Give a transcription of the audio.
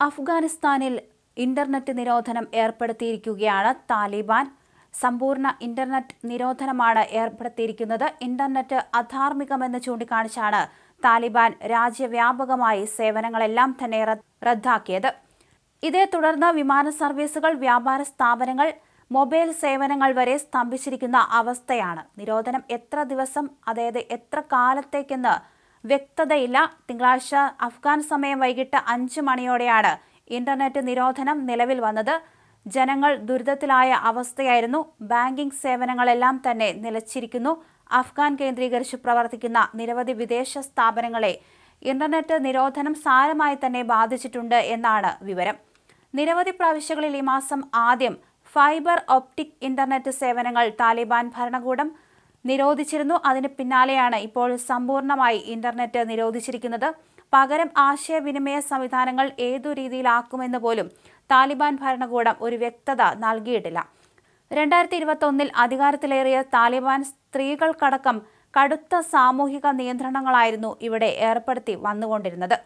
അഫ്ഗാനിസ്ഥാനിൽ ഇന്റർനെറ്റ് നിരോധനം ഏർപ്പെടുത്തിയിരിക്കുകയാണ് താലിബാൻ. സമ്പൂർണ ഇന്റർനെറ്റ് നിരോധനമാണ് ഏർപ്പെടുത്തിയിരിക്കുന്നത്. ഇന്റർനെറ്റ് അധാർമികമെന്ന് ചൂണ്ടിക്കാണിച്ചാണ് താലിബാൻ രാജ്യവ്യാപകമായി സേവനങ്ങളെല്ലാം തന്നെ റദ്ദ് റദ്ദാക്കിയത്. ഇതേ തുടർന്ന് വിമാന സർവീസുകൾ വ്യാപാര സ്ഥാപനങ്ങൾ മൊബൈൽ സേവനങ്ങൾ വരെ സ്തംഭിച്ചിരിക്കുന്ന അവസ്ഥയാണ്. നിരോധനം എത്ര ദിവസം അതായത് എത്ര കാലത്തേക്കെന്ന് വ്യക്തതയില്ല. തിങ്കളാഴ്ച അഫ്ഗാൻ സമയം വൈകിട്ട് അഞ്ച് മണിയോടെയാണ് ഇന്റർനെറ്റ് നിരോധനം നിലവിൽ വന്നത്. ജനങ്ങൾ ദുരിതത്തിലായ അവസ്ഥയായിരുന്നു. ബാങ്കിംഗ് സേവനങ്ങളെല്ലാം തന്നെ നിലച്ചിരിക്കുന്നു. അഫ്ഗാൻ കേന്ദ്രീകരിച്ച് പ്രവർത്തിക്കുന്ന നിരവധി വിദേശ സ്ഥാപനങ്ങളെ ഇന്റർനെറ്റ് നിരോധനം സാരമായി തന്നെ ബാധിച്ചിട്ടുണ്ട് എന്നാണ് വിവരം. നിരവധി പ്രവിശ്യകളിൽ ഈ മാസം ആദ്യം ഫൈബർ ഓപ്റ്റിക് ഇന്റർനെറ്റ് സേവനങ്ങൾ താലിബാൻ ഭരണകൂടം നിരോധിച്ചിരുന്നു. അതിന് പിന്നാലെയാണ് ഇപ്പോൾ സമ്പൂർണമായി ഇന്റർനെറ്റ് നിരോധിച്ചിരിക്കുന്നത്. പകരം ആശയവിനിമയ സംവിധാനങ്ങൾ ഏതു രീതിയിലാക്കുമെന്ന് പോലും താലിബാൻ ഭരണകൂടം ഒരു വ്യക്തത നൽകിയിട്ടില്ല. രണ്ടായിരത്തി ഇരുപത്തൊന്നിൽ അധികാരത്തിലേറിയ താലിബാൻ സ്ത്രീകൾക്കടക്കം കടുത്ത സാമൂഹിക നിയന്ത്രണങ്ങളായിരുന്നു ഇവിടെ ഏർപ്പെടുത്തി വന്നുകൊണ്ടിരുന്നത്.